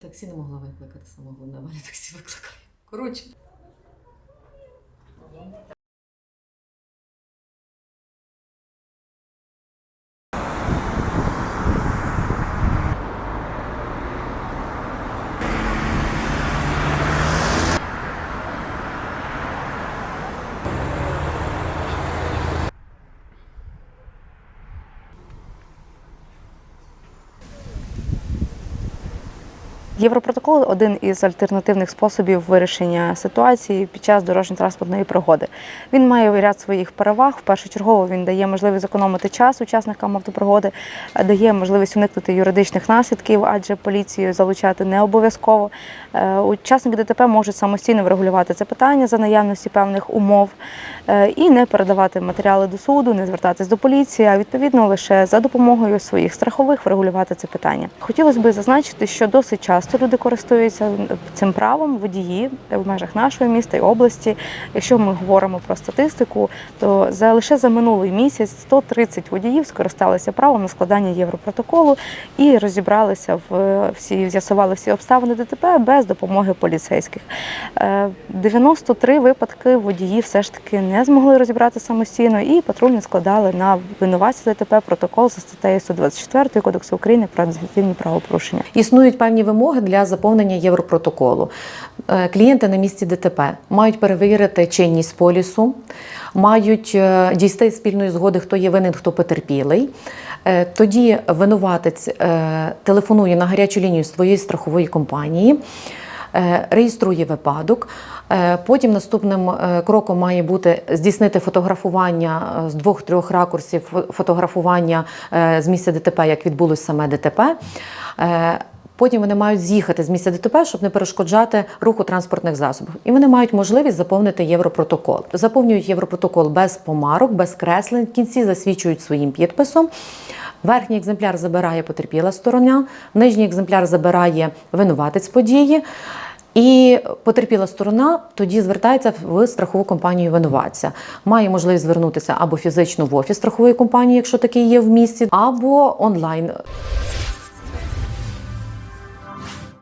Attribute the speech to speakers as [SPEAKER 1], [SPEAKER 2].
[SPEAKER 1] Таксі не могла викликати самого головне, Валя таксі викликає. Коротше.
[SPEAKER 2] Європротокол один із альтернативних способів вирішення ситуації під час дорожньо-транспортної пригоди. Він має ряд своїх переваг. В першочергово він дає можливість зекономити час учасникам автопригоди, дає можливість уникнути юридичних наслідків, адже поліцію залучати не обов'язково. Е, Учасники ДТП можуть самостійно врегулювати це питання за наявності певних умов е, і не передавати матеріали до суду, не звертатись до поліції, а відповідно лише за допомогою своїх страхових врегулювати це питання. Хотілося б зазначити, що досить часто люди користуються цим правом водії в межах нашого міста і області. Якщо ми говоримо про статистику, то за лише за минулий місяць 130 водіїв скористалися правом на складання європротоколу і розібралися в всі, з'ясували всі обставини ДТП без допомоги поліцейських. Е, 93 випадки водії все ж таки не змогли розібрати самостійно, і патрульні складали на винуватця ДТП протокол за статтею 124 Кодексу України про адміністративні правопорушення.
[SPEAKER 1] Існують певні вимоги для заповнення європротоколу. Е, Клієнти на місці ДТП мають перевірити чинність полісу, мають е, дійти спільної згоди, хто є винен, хто потерпілий. Е, Тоді винуватець телефонує на гарячу лінію своєї страхової компанії. Реєструє випадок. Потім наступним кроком має бути здійснити фотографування з двох-трьох ракурсів фотографування з місця ДТП, як відбулось саме ДТП. Потім вони мають з'їхати з місця ДТП, щоб не перешкоджати руху транспортних засобів. І вони мають можливість заповнити європротокол. Заповнюють європротокол без помарок, без креслень. В кінці засвідчують своїм підписом. Верхній екземпляр забирає потерпіла сторона, нижній екземпляр забирає винуватець події. І потерпіла сторона тоді звертається в страхову компанію винуватця. Має можливість звернутися або фізично в офіс страхової компанії, якщо такий є в місті, або онлайн.